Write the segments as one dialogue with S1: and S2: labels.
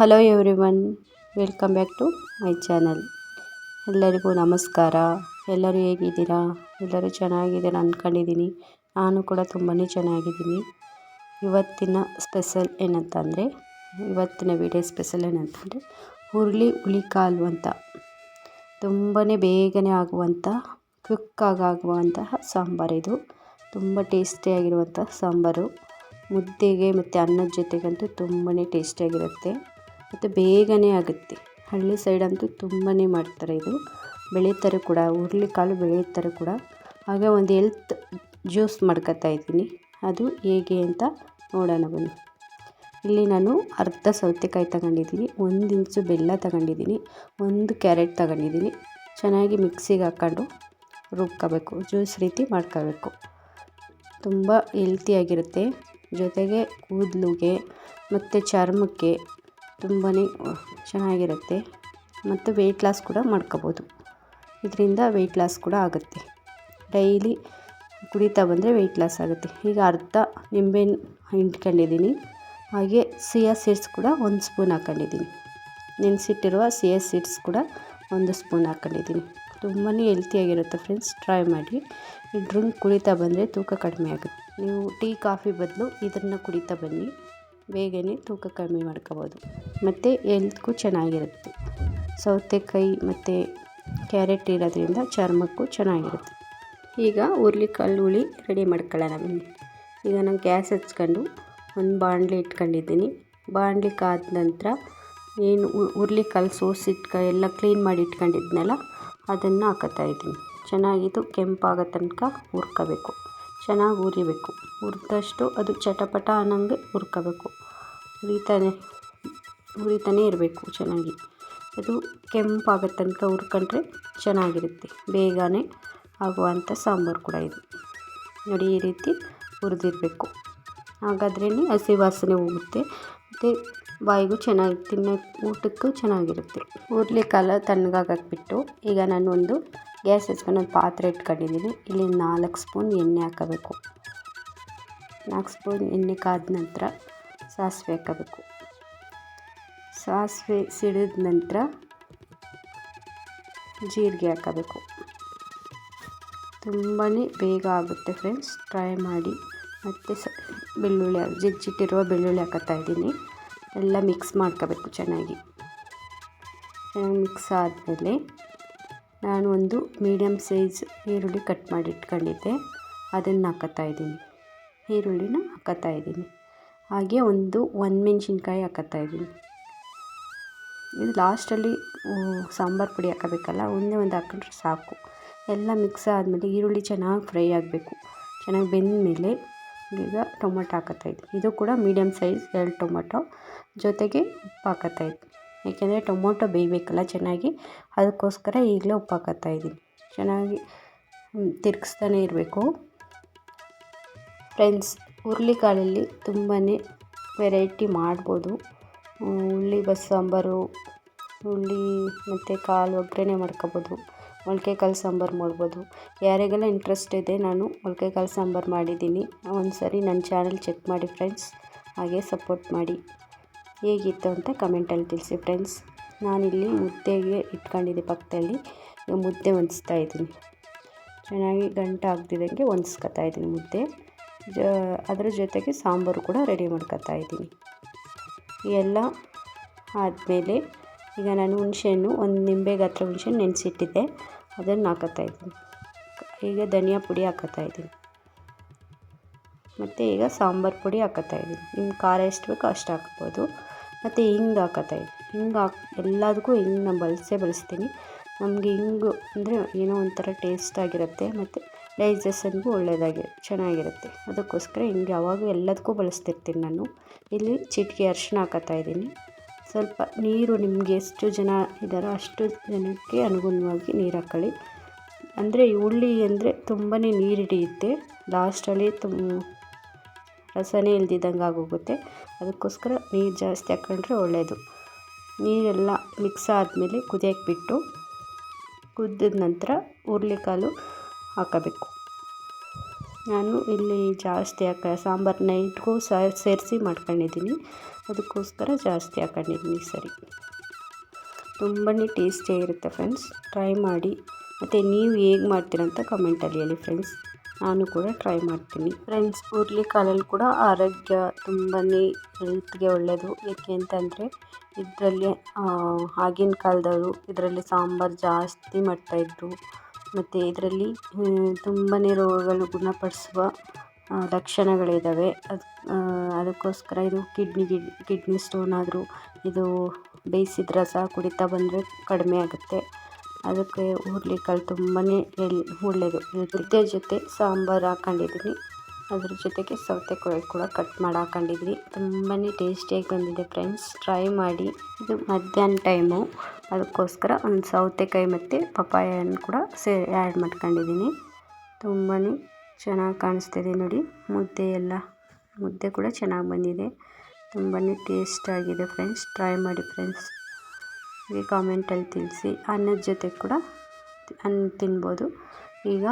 S1: Hello everyone welcome back to my channel ಎಲ್ಲರಿಗೂ ನಮಸ್ಕಾರ. ಎಲ್ಲರೂ ಹೇಗಿದ್ದೀರಾ? ಎಲ್ಲರೂ ಚೆನ್ನಾಗಿದ್ದೀರಾ ಅಂದ್ಕೊಂಡಿದ್ದೀನಿ ನಾನು ಕೂಡ ತುಂಬಾ ಚೆನ್ನಾಗಿದ್ದೀನಿ. ಇವತ್ತಿನ ಸ್ಪೆಷಲ್ ಏನಂತಂದರೆ, ಇವತ್ತಿನ ವಿಡಿಯೋ ಸ್ಪೆಷಲ್ ಏನಂತಂದರೆ, ಹುರುಳಿ ಹುಳಿಕಾಲು ಅಂತ. ತುಂಬಾ ಬೇಗನೆ ಆಗುವಂಥ ಕ್ವಿಕ್ಕಾಗಿ ಆಗುವಂತಹ ಇದು. ತುಂಬ ಟೇಸ್ಟಿಯಾಗಿರುವಂಥ ಸಾಂಬಾರು. ಮುದ್ದೆಗೆ ಮತ್ತು ಅನ್ನದ ಜೊತೆಗಂತೂ ತುಂಬಾ ಟೇಸ್ಟಿಯಾಗಿರುತ್ತೆ ಮತ್ತು ಬೇಗನೆ ಆಗುತ್ತೆ. ಹಳ್ಳಿ ಸೈಡಂತೂ ತುಂಬಾ ಮಾಡ್ತಾರೆ ಇದು. ಬೆಳೀತಾರೆ ಕೂಡ ಹುರ್ಳಿಕಾಳು ಬೆಳೀತಾರೆ ಕೂಡ. ಹಾಗೆ ಒಂದು ಎಲ್ತ್ ಜ್ಯೂಸ್ ಮಾಡ್ಕೊತಾ ಇದ್ದೀನಿ. ಅದು ಹೇಗೆ ಅಂತ ನೋಡೋಣ ಬನ್ನಿ. ಇಲ್ಲಿ ನಾನು ಅರ್ಧ ಸೌತೆಕಾಯಿ ತಗೊಂಡಿದ್ದೀನಿ, ಒಂದು ಇಂಚು ಬೆಲ್ಲ ತಗೊಂಡಿದ್ದೀನಿ, ಒಂದು ಕ್ಯಾರೆಟ್ ತಗೊಂಡಿದ್ದೀನಿ. ಚೆನ್ನಾಗಿ ಮಿಕ್ಸಿಗೆ ಹಾಕ್ಕೊಂಡು ರುಬ್ಕೋಬೇಕು ಜ್ಯೂಸ್ ರೀತಿ ಮಾಡ್ಕೋಬೇಕು. ತುಂಬ ಹೆಲ್ತಿಯಾಗಿರುತ್ತೆ ಜೊತೆಗೆ ಕೂದಲಿಗೆ, ಮತ್ತು ಚರ್ಮಕ್ಕೆ ತುಂಬಾ ಚೆನ್ನಾಗಿರುತ್ತೆ. ಮತ್ತು ವೆಯ್ಟ್ ಲಾಸ್ ಕೂಡ ಮಾಡ್ಕೋಬೋದು. ಇದರಿಂದ ವೆಯ್ಟ್ ಲಾಸ್ ಕೂಡ ಆಗುತ್ತೆ. ಡೈಲಿ ಕುಡಿತಾ ಬಂದರೆ ವೆಯ್ಟ್ ಲಾಸ್ ಆಗುತ್ತೆ. ಈಗ ಅರ್ಧ ನಿಂಬೆಹಣ್ಣು ಹಿಂಡ್ಕೊಂಡಿದ್ದೀನಿ. ಹಾಗೆ ಸಿಯಾ ಸೀಡ್ಸ್ ಕೂಡ ಒಂದು ಸ್ಪೂನ್ ಹಾಕ್ಕೊಂಡಿದ್ದೀನಿ ನೆನೆಸಿಟ್ಟಿರುವ ಸಿಯಾ ಸೀಡ್ಸ್ ಕೂಡ ಒಂದು ಸ್ಪೂನ್ ಹಾಕ್ಕೊಂಡಿದ್ದೀನಿ ತುಂಬಾ ಹೆಲ್ತಿಯಾಗಿರುತ್ತೆ ಫ್ರೆಂಡ್ಸ್ ಟ್ರೈ ಮಾಡಿ. ಈ ಡ್ರಿಂಕ್ ಕುಡಿತಾ ಬಂದರೆ ತೂಕ ಕಡಿಮೆ ಆಗುತ್ತೆ. ನೀವು ಟೀ ಕಾಫಿ ಬದಲು ಇದನ್ನು ಕುಡಿತಾ ಬನ್ನಿ. ಬೇಗನೆ ತೂಕ ಕಮ್ಮಿ ಮಾಡ್ಕೋಬೋದು. ಮತ್ತು ಎಲ್ತ್ಗೂ ಚೆನ್ನಾಗಿರುತ್ತೆ. ಸೌತೆಕಾಯಿ ಮತ್ತು ಕ್ಯಾರೆಟ್ ಇರೋದ್ರಿಂದ ಚರ್ಮಕ್ಕೂ ಚೆನ್ನಾಗಿರುತ್ತೆ. ಈಗ ಹುರ್ಲಿಕಾಳು ಹುಳಿ ರೆಡಿ ಮಾಡ್ಕೊಳ್ಳೋಣ ಬನ್ನಿ. ಈಗ ನಾನು ಗ್ಯಾಸ್ ಹಚ್ಕೊಂಡು ಒಂದು ಬಾಣಲೆ ಇಟ್ಕೊಂಡಿದ್ದೀನಿ. ಬಾಣಲೆ ಕಾದ ನಂತರ ಏನು ಹುರ್ಳಿಕಾಳು ಸೋಸಿಟ್ಕ ಎಲ್ಲ ಕ್ಲೀನ್ ಮಾಡಿ ಇಟ್ಕೊಂಡಿದ್ನಲ್ಲ, ಅದನ್ನು ಹಾಕತ್ತಾ ಇದ್ದೀನಿ. ಕೆಂಪಾಗೋ ತನಕ ಹುರ್ಕೋಬೇಕು. ಚೆನ್ನಾಗಿ ಹುರಿಬೇಕು. ಹುರಿದಷ್ಟು ಅದು ಚಟಪಟ ಅನ್ನಂಗೆ ಹುರ್ಕೋಬೇಕು. ಹುರಿತಾನೆ ಹುರಿತಾನೆ ಇರಬೇಕು ಚೆನ್ನಾಗಿ. ಅದು ಕೆಂಪಾಗೋ ತನಕ ಹುರ್ಕೊಂಡ್ರೆ ಚೆನ್ನಾಗಿರುತ್ತೆ. ಬೇಗನೆ ಆಗುವಂಥ ಸಾಂಬಾರು ಕೂಡ ಇದು. ನೋಡಿ, ಈ ರೀತಿ ಹುರಿದಿರಬೇಕು. ಹಾಗಾದ್ರೇ ಹಸಿ ವಾಸನೆ ಹೋಗುತ್ತೆ. ಮತ್ತು ಬಾಯಿಗೂ ಚೆನ್ನಾಗಿ ತಿನ್ನೋ, ಊಟಕ್ಕೂ ಚೆನ್ನಾಗಿರುತ್ತೆ. ಹುರ್ಳಿಕಾಳು ತಣ್ಣಗಾಗಾಕ್ಬಿಟ್ಟು ಈಗ ನಾನು ಒಂದು ಗ್ಯಾಸ್ ಹಚ್ಕೊಂಡು ಒಂದು ಪಾತ್ರೆ ಇಟ್ಕೊಂಡಿದ್ದೀನಿ. ಇಲ್ಲಿ ನಾಲ್ಕು ಸ್ಪೂನ್ ಎಣ್ಣೆ ಹಾಕಬೇಕು. ನಾಲ್ಕು ಸ್ಪೂನ್ ಎಣ್ಣೆ ಕಾದ ನಂತರ ಸಾಸಿವೆ ಹಾಕಬೇಕು. ಸಾಸಿವೆ ಸಿಡಿದ ನಂತರ ಜೀರಿಗೆ ಹಾಕಬೇಕು. ತುಂಬಾ ಬೇಗ ಆಗುತ್ತೆ ಫ್ರೆಂಡ್ಸ್ ಟ್ರೈ ಮಾಡಿ. ಮತ್ತು ಸ ಬೆಳ್ಳುಳ್ಳಿ, ಜಜ್ಜಿಟ್ಟಿರುವ ಬೆಳ್ಳುಳ್ಳಿ ಹಾಕತ್ತಾ ಇದ್ದೀನಿ. ಎಲ್ಲ ಮಿಕ್ಸ್ ಮಾಡ್ಕೋಬೇಕು ಚೆನ್ನಾಗಿ. ಚೆನ್ನಾಗಿ ಮಿಕ್ಸ್ ಆದಮೇಲೆ ನಾನು ಒಂದು ಮೀಡಿಯಮ್ ಸೈಜ್ ಈರುಳ್ಳಿ ಕಟ್ ಮಾಡಿ ಇಟ್ಕೊಂಡಿದ್ದೆ. ಅದನ್ನು ಹಾಕತ್ತಾ ಇದ್ದೀನಿ. ಈರುಳ್ಳಿನ ಹಾಕತ್ತಾ ಇದ್ದೀನಿ. ಹಾಗೆ ಒಂದು ಮೆಣಸಿನ್ಕಾಯಿ ಹಾಕತ್ತಾ ಇದ್ದೀನಿ. ಇದು ಲಾಸ್ಟಲ್ಲಿ ಸಾಂಬಾರು ಪುಡಿ ಹಾಕಬೇಕಲ್ಲ, ಒಂದೇ ಒಂದು ಹಾಕೊಂಡ್ರೆ ಸಾಕು. ಎಲ್ಲ ಮಿಕ್ಸ್ ಆದಮೇಲೆ ಈರುಳ್ಳಿ ಚೆನ್ನಾಗಿ ಫ್ರೈ ಆಗಬೇಕು. ಚೆನ್ನಾಗಿ ಬೆಂದ ಮೇಲೆ ಈಗ ಟೊಮೊಟೊ ಹಾಕತ್ತಾ ಇದ್ದೀನಿ. ಇದು ಕೂಡ ಮೀಡಿಯಮ್ ಸೈಜ್ ಎರಡು ಟೊಮೊಟೊ ಜೊತೆಗೆ ಉಪ್ಪು ಹಾಕತ್ತಾ ಇದ್ದೀನಿ. ಏಕೆಂದರೆ ಟೊಮೊಟೊ ಬೇಯಬೇಕಲ್ಲ ಚೆನ್ನಾಗಿ, ಅದಕ್ಕೋಸ್ಕರ ಈಗಲೇ ಉಪ್ಪು ಹಾಕತ್ತಾ ಇದ್ದೀನಿ. ಚೆನ್ನಾಗಿ ತಿರ್ಗಿಸ್ತಾನೆ ಇರಬೇಕು. ಫ್ರೆಂಡ್ಸ್ ಹುರುಳಿಕಾಳಲ್ಲಿ ತುಂಬಾ ವೆರೈಟಿ ಮಾಡ್ಬೋದು. ಹುರುಳಿ ಬಸ್ಸಾಂಬಾರು, ಹುರುಳಿ ಮತ್ತು ಕಾಳು ಒಗ್ಗರಣೆ ಮಾಡ್ಕೊಬೋದು. ಮೊಳಕೆ ಕಾಳು ಸಾಂಬಾರು ಮಾಡ್ಬೋದು. ಯಾರಿಗೆಲ್ಲ ಇಂಟ್ರೆಸ್ಟ್ ಇದೆ, ನಾನು ಮೊಳಕೆ ಕಾಳು ಸಾಂಬಾರು ಮಾಡಿದ್ದೀನಿ. ಒಂದು ಸರಿ ನನ್ನ ಚಾನಲ್ ಚೆಕ್ ಮಾಡಿ ಫ್ರೆಂಡ್ಸ್ ಹಾಗೆ ಸಪೋರ್ಟ್ ಮಾಡಿ. ಹೇಗಿತ್ತು ಅಂತ ಕಮೆಂಟಲ್ಲಿ ತಿಳಿಸಿ ಫ್ರೆಂಡ್ಸ್ ನಾನಿಲ್ಲಿ ಮುದ್ದೆಗೆ ಇಟ್ಕೊಂಡಿದ್ದೆ ಪಕ್ಕದಲ್ಲಿ. ಮುದ್ದೆ ಹೊಂದಿಸ್ತಾ ಇದ್ದೀನಿ. ಚೆನ್ನಾಗಿ ಗಂಟು ಆಗ್ದಿದಂಗೆ ಹೊಂದಿಸ್ಕೊತಾ ಇದ್ದೀನಿ ಮುದ್ದೆ. ಜ, ಅದರ ಜೊತೆಗೆ ಸಾಂಬಾರು ಕೂಡ ರೆಡಿ ಮಾಡ್ಕೊತಾ ಇದ್ದೀನಿ. ಎಲ್ಲ ಆದಮೇಲೆ ಈಗ ನಾನು ಹುಣಸೆಹಣ್ಣು, ಒಂದು ನಿಂಬೆ ಗಾತ್ರ ಹುಣಸೆಹಣ್ಣು ನೆನೆಸಿಟ್ಟಿದ್ದೆ. ಅದನ್ನು ಹಾಕತ್ತಾ ಇದ್ದೀನಿ. ಈಗ ಧನಿಯಾ ಪುಡಿ ಹಾಕತ್ತಾ ಇದ್ದೀನಿ. ಮತ್ತು ಈಗ ಸಾಂಬಾರು ಪುಡಿ ಹಾಕತ್ತಾ ಇದ್ದೀನಿ. ನಿಮ್ಮ ಖಾರ ಎಷ್ಟು ಬೇಕೋ ಅಷ್ಟು ಹಾಕ್ಬೋದು. ಮತ್ತು ಹಿಂಗೆ ಹಾಕತ್ತಾ ಇದ್ದೀನಿ. ಹಿಂಗೆ ಹಾಕ್, ಎಲ್ಲದಕ್ಕೂ ಹಿಂಗೆ ನಾನು ಬಳಸೇ ಬಳಸ್ತೀನಿ. ನಮಗೆ ಹಿಂಗು ಅಂದರೆ ಏನೋ ಒಂಥರ ಟೇಸ್ಟ್ ಆಗಿರುತ್ತೆ. ಮತ್ತು ಡೈಜೆಷನ್ಗೂ ಒಳ್ಳೆಯದಾಗಿ, ಚೆನ್ನಾಗಿರುತ್ತೆ. ಅದಕ್ಕೋಸ್ಕರ ಹಿಂಗೆ ಯಾವಾಗಲೂ ಎಲ್ಲದಕ್ಕೂ ಬಳಸ್ತಿರ್ತೀನಿ ನಾನು. ಇಲ್ಲಿ ಚಿಟಿಕೆ ಅರಿಶಿನ ಹಾಕೋತಾ ಇದ್ದೀನಿ. ಸ್ವಲ್ಪ ನೀರು ನಿಮಗೆ ಎಷ್ಟು ಜನ ಇದ್ದಾರೋ ಅಷ್ಟು ಜನಕ್ಕೆ ಅನುಗುಣವಾಗಿ ನೀರು ಹಾಕ್ಕೊಳ್ಳಿ ಅಂದರೆ ಹುಳ್ಳಿ ಅಂದರೆ ತುಂಬಾ ನೀರು ಹಿಡಿಯುತ್ತೆ. ಲಾಸ್ಟಲ್ಲಿ ತುಂಬ ರಸನೇ ಇಲ್ದಿದ್ದಂಗೆ ಆಗೋಗುತ್ತೆ. ಅದಕ್ಕೋಸ್ಕರ ನೀರು ಜಾಸ್ತಿ ಹಾಕ್ಕೊಂಡ್ರೆ ಒಳ್ಳೆಯದು ನೀರೆಲ್ಲ ಮಿಕ್ಸ್ ಆದಮೇಲೆ ಕುದಿಯಕ್ಕೆ ಬಿಟ್ಟು ಕುದ್ದಿದ ನಂತರ ಹುರುಳಿಕಾಳು ಹಾಕಬೇಕು. ನಾನು ಇಲ್ಲಿ ಜಾಸ್ತಿ ಹಾಕ ಸಾಂಬಾರು ನೈಟ್ಗೂ ಸೇರಿಸಿ ಮಾಡ್ಕೊಂಡಿದ್ದೀನಿ. ಅದಕ್ಕೋಸ್ಕರ ಜಾಸ್ತಿ ಹಾಕೊಂಡಿದ್ದೀನಿ ಸರಿ. ತುಂಬಾ ಟೇಸ್ಟಿಯಾಗಿರುತ್ತೆ ಫ್ರೆಂಡ್ಸ್. ಟ್ರೈ ಮಾಡಿ. ಮತ್ತು ನೀವು ಹೇಗೆ ಮಾಡ್ತೀರಂತ ಕಮೆಂಟಲ್ಲಿ ಹೇಳಿ ಫ್ರೆಂಡ್ಸ್. ನಾನು ಕೂಡ ಟ್ರೈ ಮಾಡ್ತೀನಿ. ಫ್ರೆಂಡ್ಸ್, ಹುರ್ಲಿಕಾಳಲ್ಲಿ ಕೂಡ ಆರೋಗ್ಯ ತುಂಬಾ ಹೆಲ್ತ್ಗೆ ಒಳ್ಳೆಯದು ಏಕೆ ಅಂತಂದರೆ ಇದರಲ್ಲಿ ಆಗಿನ ಕಾಲದವರು ಇದರಲ್ಲಿ ಸಾಂಬಾರು ಜಾಸ್ತಿ ಮಾಡ್ತಾಯಿದ್ರು ಮತ್ತು ಇದರಲ್ಲಿ ತುಂಬಾ ರೋಗಗಳು ಗುಣಪಡಿಸುವ ಲಕ್ಷಣಗಳಿದ್ದಾವೆ ಅದು ಅದಕ್ಕೋಸ್ಕರ ಇದು ಕಿಡ್ನಿ ಕಿಡ್ನಿ ಸ್ಟೋನ್ ಆದರೂ ಇದು ಬೇಯಿಸಿದ ರಸ ಕುಡಿತಾ ಬಂದರೆ ಕಡಿಮೆ ಆಗುತ್ತೆ. ಅದಕ್ಕೆ ಹುರ್ಲಿಕಾಳು ತುಂಬಾ ಒಳ್ಳೆಯದು ಇದ್ರ ಜೊತೆ ಸಾಂಬಾರು ಹಾಕೊಂಡಿದ್ದೀನಿ ಅದ್ರ ಜೊತೆಗೆ ಸೌತೆಕಾಯಿ ಕೂಡ ಕಟ್ ಮಾಡಿ ಹಾಕೊಂಡಿದ್ವಿ. ತುಂಬಾ ಟೇಸ್ಟಿಯಾಗಿ ಬಂದಿದೆ ಫ್ರೆಂಡ್ಸ್ ಟ್ರೈ ಮಾಡಿ. ಇದು ಮಧ್ಯಾಹ್ನ ಟೈಮು ಅದಕ್ಕೋಸ್ಕರ ಒಂದು ಸೌತೆಕಾಯಿ ಮತ್ತು ಪಪ್ಪಾಯನ್ನು ಕೂಡ ಸೇ ಆ್ಯಡ್ ಮಾಡ್ಕೊಂಡಿದ್ದೀನಿ. ತುಂಬಾ ಚೆನ್ನಾಗಿ ಕಾಣಿಸ್ತಿದೆ ನೋಡಿ. ಮುದ್ದೆ ಎಲ್ಲ. ಮುದ್ದೆ ಕೂಡ ಚೆನ್ನಾಗಿ ಬಂದಿದೆ. ತುಂಬಾ ಟೇಸ್ಟಾಗಿದೆ ಫ್ರೆಂಡ್ಸ್ ಟ್ರೈ ಮಾಡಿ ಫ್ರೆಂಡ್ಸ್ ಈ ಕಾಮೆಂಟಲ್ಲಿ ತಿಳಿಸಿ. ಅನ್ನದ ಜೊತೆ ಕೂಡ ಅನ್ನ ತಿನ್ಬೋದು. ಈಗ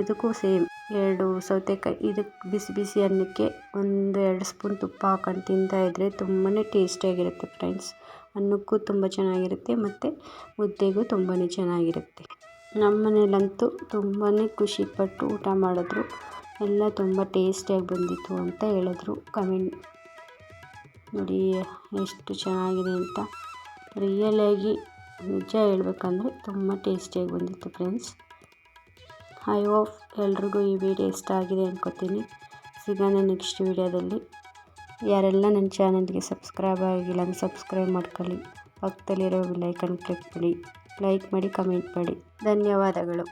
S1: ಇದಕ್ಕೂ ಸೇಮ್ ಎರಡು ಸೌತೆಕಾಯಿ ಇದಕ್ಕೆ ಬಿಸಿ ಬಿಸಿ ಅನ್ನಕ್ಕೆ ಒಂದು ಎರಡು ಸ್ಪೂನ್ ತುಪ್ಪ ಹಾಕೊಂಡು ತಿಂತಾಯಿದ್ರೆ ತುಂಬಾ ಟೇಸ್ಟಿಯಾಗಿರುತ್ತೆ ಫ್ರೆಂಡ್ಸ್. ಅನ್ನಕ್ಕೂ ತುಂಬ ಚೆನ್ನಾಗಿರುತ್ತೆ ಮತ್ತು ಮುದ್ದೆಗೂ ತುಂಬಾ ಚೆನ್ನಾಗಿರುತ್ತೆ. ನಮ್ಮ ಮನೇಲಂತೂ ತುಂಬಾ ಖುಷಿಪಟ್ಟು ಊಟ ಮಾಡಿದ್ರು. ಎಲ್ಲ ತುಂಬ ಟೇಸ್ಟಿಯಾಗಿ ಬಂದಿತ್ತು ಅಂತ ಹೇಳಿದ್ರು. ಕಮೆಂಟ್ ನೋಡಿ ಎಷ್ಟು ಚೆನ್ನಾಗಿದೆ ಅಂತ. ರಿಯಲಾಗಿ ನಿಜ ಹೇಳ್ಬೇಕಂದ್ರೆ ತುಂಬ ಟೇಸ್ಟಿಯಾಗಿ ಬಂದಿತ್ತು ಫ್ರೆಂಡ್ಸ್. ಐ ಹೋಪ್ ಎಲ್ರಿಗೂ ಈ ವಿಡಿಯೋ ಇಷ್ಟ ಆಗಿದೆ ಅಂದ್ಕೋತೀನಿ ಸಿಗೋಣ ನೆಕ್ಸ್ಟ್ ವಿಡಿಯೋದಲ್ಲಿ ಯಾರೆಲ್ಲ ನನ್ನ ಚಾನಲ್ಗೆ ಸಬ್ಸ್ಕ್ರೈಬ್ ಆಗಿಲ್ಲ ಅಂದರೆ ಸಬ್ಸ್ಕ್ರೈಬ್ ಮಾಡ್ಕೊಳ್ಳಿ. ಪಕ್ಕದಲ್ಲಿರೋ ಲೈಕನ್ನು ಕ್ಲಿಕ್ ಮಾಡಿ. ಲೈಕ್ ಮಾಡಿ ಕಮೆಂಟ್ ಮಾಡಿ. ಧನ್ಯವಾದಗಳು.